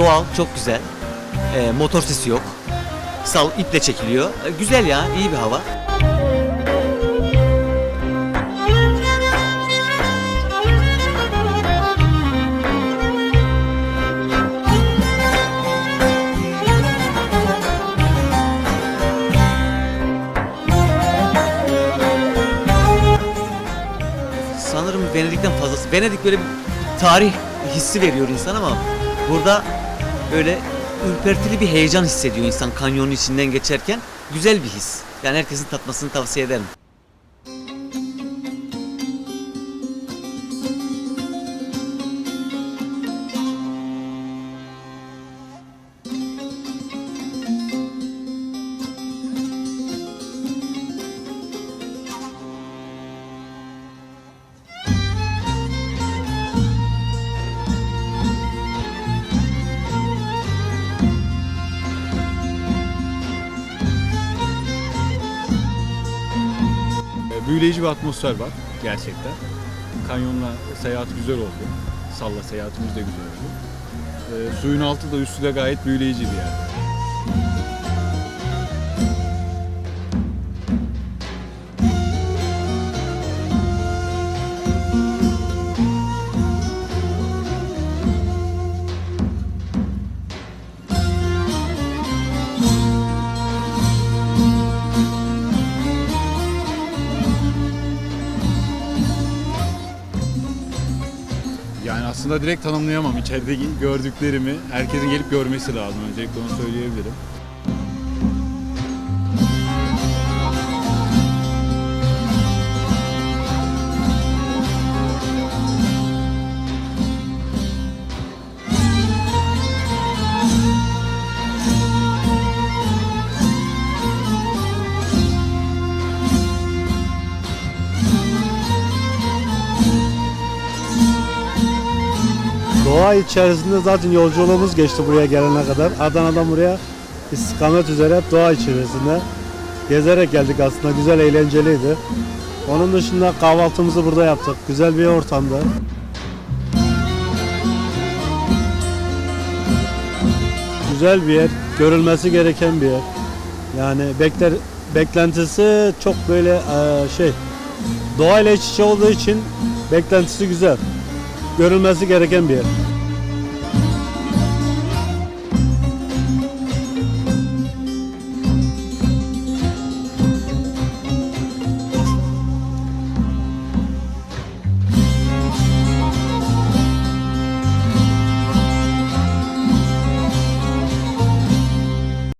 doğal, çok güzel. E, motor sesi yok. Sal iple çekiliyor. E, güzel ya, iyi bir hava. Sanırım Venedik'ten fazlası. Venedik böyle bir tarih hissi veriyor insan ama burada böyle ürpertili bir heyecan hissediyor insan kanyonun içinden geçerken. Güzel bir his. Yani herkesin tatmasını tavsiye ederim. Büyüleyici bir atmosfer var gerçekten. Kanyonla seyahat güzel oldu. Salla seyahatimiz de güzel oldu. E, suyun altı da üstü de gayet büyüleyici bir yer. Aslında direkt tanımlayamam. İçeride gördüklerimi herkesin gelip görmesi lazım. Öncelikle onu söyleyebilirim. Doğa içerisinde zaten yolculuğumuz geçti buraya gelene kadar. Adana'dan buraya istikamet üzere hep doğa içerisinde gezerek geldik aslında. Güzel, eğlenceliydi. Onun dışında kahvaltımızı burada yaptık. Güzel bir ortamda. Güzel bir yer, görülmesi gereken bir yer. Yani bekler beklentisi çok böyle şey doğayla iç içe olduğu için beklentisi güzel. Görülmesi gereken bir yer.